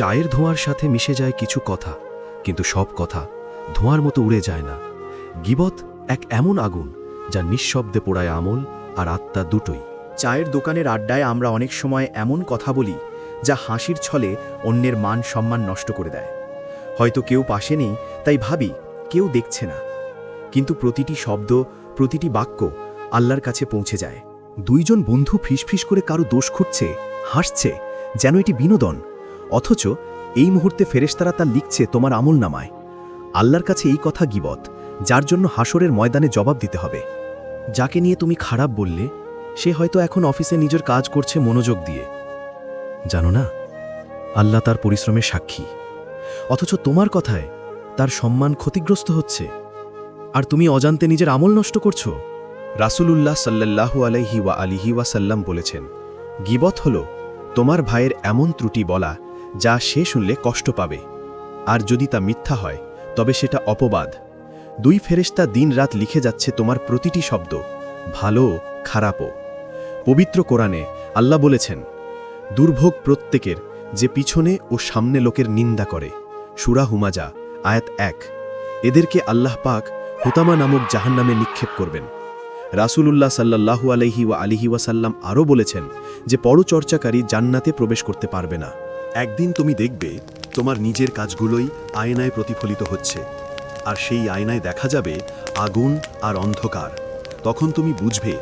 চায়ের ধোঁয়ার সাথে মিশে যায় কিছু কথা, কিন্তু সব কথা ধোঁয়ার মতো উড়ে যায় না। গিবত এক এমন আগুন যা নিঃশব্দে পোড়ায় আমল আর আত্মা দুটোই। চায়ের দোকানের আড্ডায় আমরা অনেক সময় এমন কথা বলি যা হাসির ছলে অন্যের মান সম্মান নষ্ট করে দেয়। হয়তো কেউ পাশে নেই, তাই ভাবি কেউ দেখছে না। কিন্তু প্রতিটি শব্দ, প্রতিটি বাক্য আল্লাহর কাছে পৌঁছে যায়। দুইজন বন্ধু ফিসফিস করে কারও দোষ খুঁজছে, হাসছে যেন এটি বিনোদন অথচ এই মুহূর্তে ফেরেশতারা তা লিখছে তোমার আমল নামায়। আল্লাহর কাছে এই কথা গিবত, যার জন্য হাসরের ময়দানে জবাব দিতে হবে। যাকে নিয়ে তুমি খারাপ বললে, সে হয়তো এখন অফিসে নিজের কাজ করছে মনোযোগ দিয়ে। জানো না, আল্লাহ তার পরিশ্রমের সাক্ষী। অথচ তোমার কথায় তার সম্মান ক্ষতিগ্রস্ত হচ্ছে। আর তুমি অজান্তে নিজের আমল নষ্ট করছ? রাসূলুল্লাহ সাল্লাল্লাহু আলাইহি ওয়া আলিহি ওয়াসাল্লাম বলেছেন, গিবত হল তোমার ভাইয়ের এমন ত্রুটি বলা যা সে শুনলে কষ্ট পাবে। আর যদি তা মিথ্যা হয়, তবে সেটা অপবাদ। দুই ফেরেশতা দিনরাত লিখে যাচ্ছে তোমার প্রতিটি শব্দ, ভালো, খারাপও। পবিত্র কোরআনে আল্লাহ বলেছেন, দুর্ভোগ প্রত্যেকের যে পিছনে ও সামনে লোকের নিন্দা করে। সুরা হুমাজা, আয়াত এক। এদেরকে আল্লাহ পাক হুতামা নামক জাহান্নামে নিক্ষেপ করবেন। রাসূলুল্লাহ সাল্লাল্লাহু আলাইহি ওয়া আলিহি ওয়াসাল্লাম আরও বলেছেন যে পরচর্চাকারী জান্নাতে প্রবেশ করতে পারবে না। একদিন তুমি দেখবে তোমার নিজের কাজগুলোই আয়নায় প্রতিফলিত হচ্ছে। আর সেই আয়নায় দেখা যাবে আগুন আর অন্ধকার। তখন তুমি বুঝবে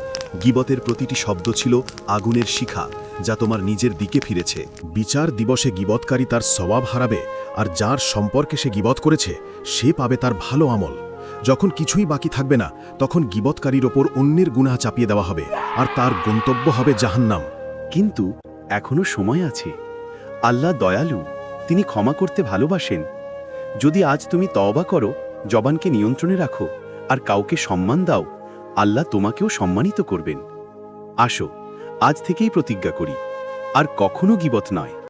গিবতের প্রতিটি শব্দ ছিল আগুনের শিখা, যা তোমার নিজের দিকে ফিরেছে। বিচার দিবসে গিবৎকারী তার স্বভাব হারাবে, আর যার সম্পর্কে সে গিবত করেছে, সে পাবে তার ভালো আমল। যখন কিছুই বাকি থাকবে না, তখন গিবৎকারীর ওপর অন্যের গুনাহ চাপিয়ে দেওয়া হবে, আর তার গন্তব্য হবে জাহান্নাম। কিন্তু এখনও সময় আছে। আল্লাহ দয়ালু, তিনি ক্ষমা করতে ভালোবাসেন। যদি আজ তুমি তওবা করো, জবানকে নিয়ন্ত্রণে রাখো, আর কাউকে সম্মান দাও, আল্লাহ তোমাকেও সম্মানিত করবেন। আসো, আজ থেকেই প্রতিজ্ঞা করি। আর কখনো গিবত নয়।